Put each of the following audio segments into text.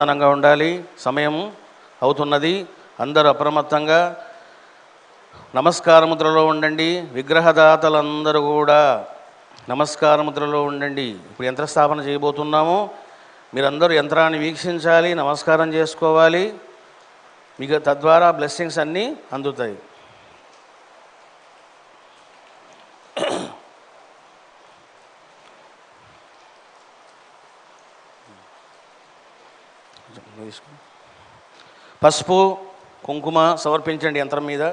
ప్రధానంగా ఉండాలి. సమయం అవుతున్నది. అందరూ అప్రమత్తంగా నమస్కార ముద్రలో ఉండండి. విగ్రహదాతలందరూ కూడా నమస్కార ముద్రలో ఉండండి. ఇప్పుడు యంత్రస్థాపన చేయబోతున్నాము. మీరందరూ యంత్రాన్ని వీక్షించాలి నమస్కారం చేసుకోవాలి. మీకు తద్వారా బ్లెస్సింగ్స్ అన్నీ అందుతాయి. పసుపు కుంకుమ సమర్పించండి యంత్రం మీద.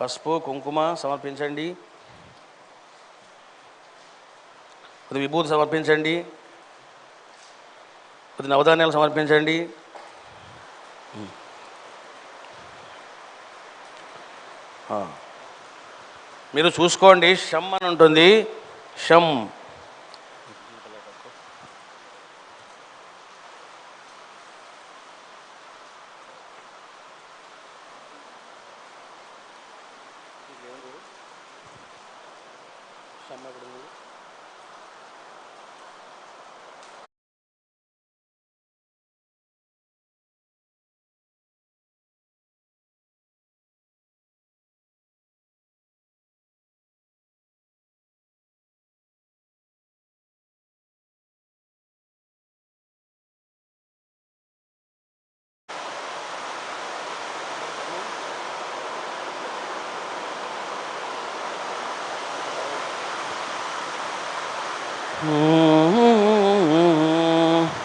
పసుపు కుంకుమ సమర్పించండి. కొద్ది విభూతి సమర్పించండి. కొద్ది నవధాన్యాలు సమర్పించండి. మీరు చూసుకోండి షమ్ అని ఉంటుంది. షమ్. no.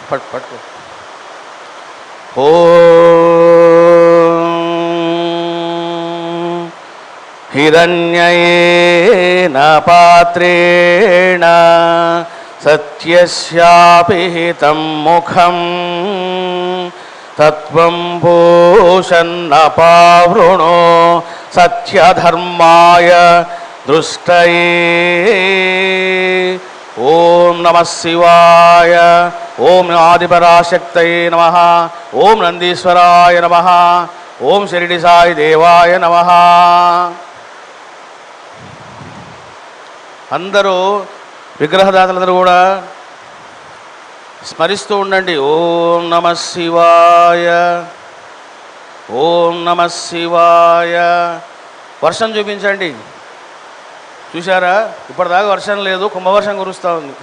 పట్టు పట్టు. ఓ హిరణ్యయేన పాత్రేణ సత్యస్యాపి హితం ముఖం తత్వం భూషన్నపావృణో సత్యధర్మాయ దృష్టయే. ఓం నమ శివాయ ఓం ఆదిపరాశక్తయే నమ ఓం నందీశ్వరాయ నమ ఓం శిరిడి సాయి దేవాయ నమ. అందరూ విగ్రహదాతలందరూ కూడా స్మరిస్తూ ఉండండి. ఓం నమ శివాయ ఓం నమ శివాయ. వర్షం చూపించండి. చూసారా ఇప్పటిదాకా వర్షం లేదు కుంభవర్షం కురుస్తూ ఉంది.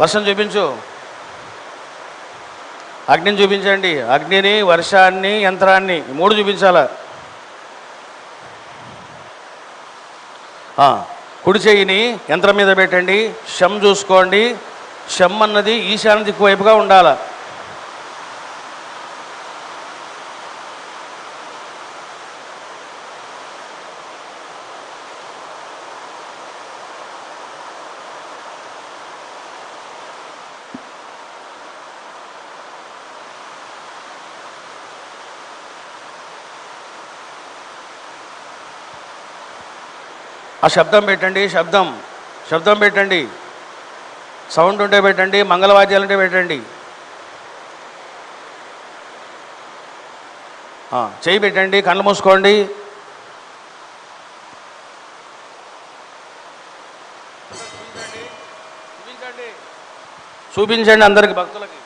వర్షం చూపించు. అగ్నిని చూపించండి. అగ్నిని వర్షాన్ని యంత్రాన్ని మూడు చూపించాలా? కుడి చేయిని యంత్రం మీద పెట్టండి. షమ్ చూసుకోండి. షమ్ అన్నది ఈశాన్య దిక్కు వైపుగా ఉండాలా? ఆ శబ్దం పెట్టండి శబ్దం. శబ్దం పెట్టండి. సౌండ్ ఉంటే పెట్టండి మంగళవాద్యాలు ఉంటే పెట్టండి. చేయి పెట్టండి కళ్ళు మూసుకోండి. చూపించండి అందరికి భక్తులకి.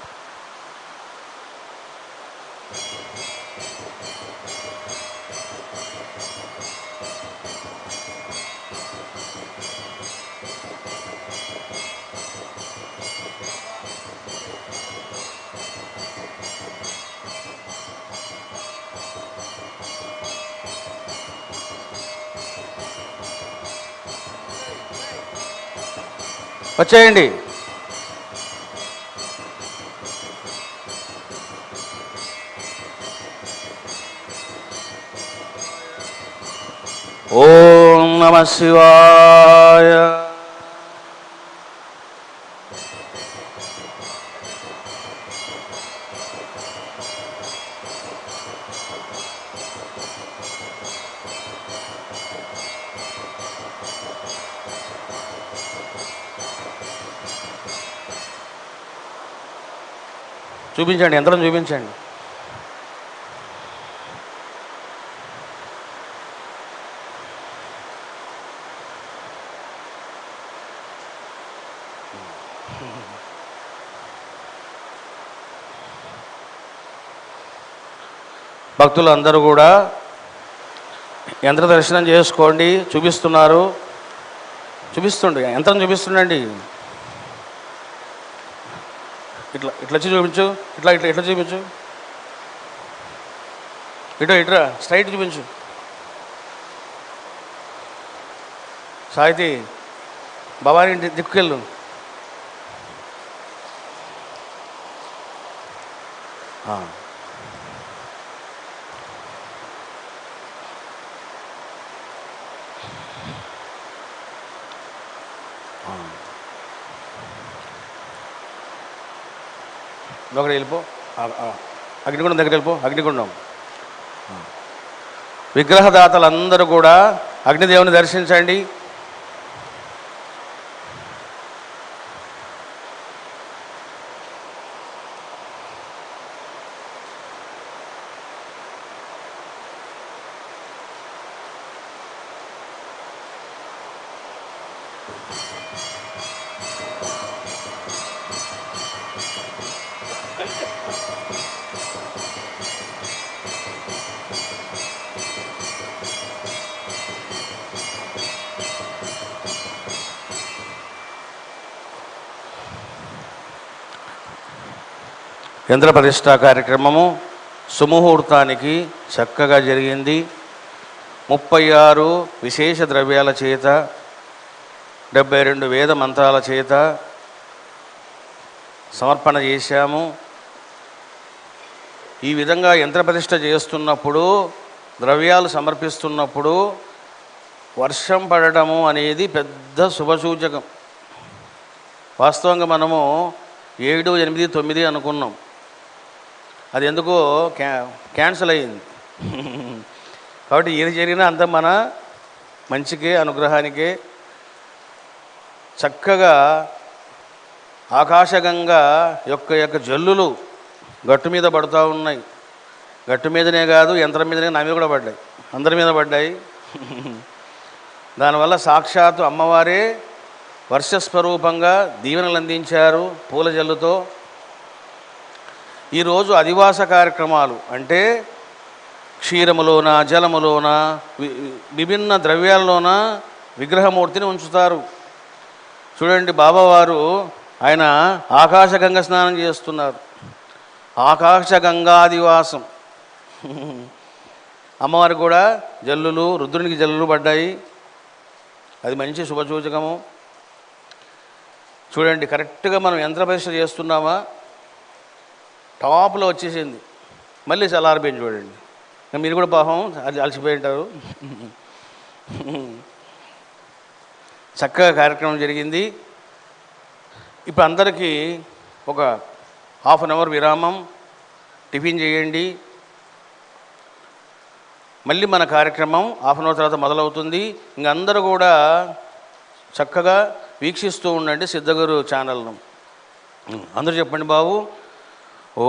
వచ్చేయండి. ఓం నమ శివాయ. చూపించండి యంత్రం చూపించండి. భక్తులు అందరూ కూడా యంత్ర దర్శనం చేసుకోండి చూపిస్తున్నారు. చూపిస్తుండే యంత్రం చూపిస్తుండండి. ఇట్లా ఇట్లా వచ్చి చూపించు ఇట్లా ఇట్లా ఇట్లా చూపించు. ఇటు ఇట్రా స్ట్రైట్ చూపించు. సాయితి భవానీ ఇంటి దిక్కుకెళ్ళు. ఆ. ఒకటి వెళ్ళిపో. అగ్నిగుండం దగ్గర వెళ్ళిపో అగ్నిగుండం. విగ్రహదాతలందరూ కూడా అగ్నిదేవుని దర్శించండి యంత్ర ప్రతిష్ట కార్యక్రమము సుముహూర్తానికి చక్కగా జరిగింది. ముప్పై ఆరు విశేష ద్రవ్యాల చేత డెబ్బై రెండు వేద మంత్రాల చేత సమర్పణ చేశాము. ఈ విధంగా యంత్రప్రతిష్ట చేస్తున్నప్పుడు ద్రవ్యాలు సమర్పిస్తున్నప్పుడు వర్షం పడటము అనేది పెద్ద శుభసూచకం. వాస్తవంగా మనము ఏడు ఎనిమిది తొమ్మిది అనుకున్నాం. అది ఎందుకో క్యా క్యాన్సిల్ అయ్యింది. కాబట్టి ఏది జరిగినా అంత మన మంచికే అనుగ్రహానికే చక్కగా ఆకాశగంగా యొక్క యొక్క జల్లులు గట్టు మీద పడుతూ ఉన్నాయి. గట్టు మీదనే కాదు యంత్రం మీదనే నా మీద కూడా పడ్డాయి. అందరి మీద పడ్డాయి. దానివల్ల సాక్షాత్తు అమ్మవారే వర్షస్వరూపంగా దీవెనలు అందించారు పూల జల్లుతో ఈరోజు అధివాస కార్యక్రమాలు అంటే క్షీరములోన జలములోన వి- విభిన్న ద్రవ్యాల్లోన విగ్రహమూర్తిని ఉంచుతారు. చూడండి బాబావారు ఆయన ఆకాశగంగ స్నానం చేస్తున్నారు. ఆకాశగంగాదివాసం అమ్మవారు కూడా జల్లులు రుద్రునికి జల్లులు పడ్డాయి. అది మంచి శుభసూచకము చూడండి కరెక్ట్గా మనం యంత్ర పరీక్ష చేస్తున్నామా? టాప్లో వచ్చేసింది. మళ్ళీ చల్లారిపోయింది చూడండి. మీరు కూడా పాపం అది అలసిపోయి ఉంటారు. చక్కగా కార్యక్రమం జరిగింది. ఇప్పుడు అందరికీ ఒక హాఫ్ అన్ అవర్ విరామం టిఫిన్ చేయండి. మళ్ళీ మన కార్యక్రమం హాఫ్ అన్ అవర్ తర్వాత మొదలవుతుంది. ఇంక అందరూ కూడా చక్కగా వీక్షిస్తూ ఉండండి సిద్ధగురు ఛానల్ను. అందరూ చెప్పండి బాబు. ఓ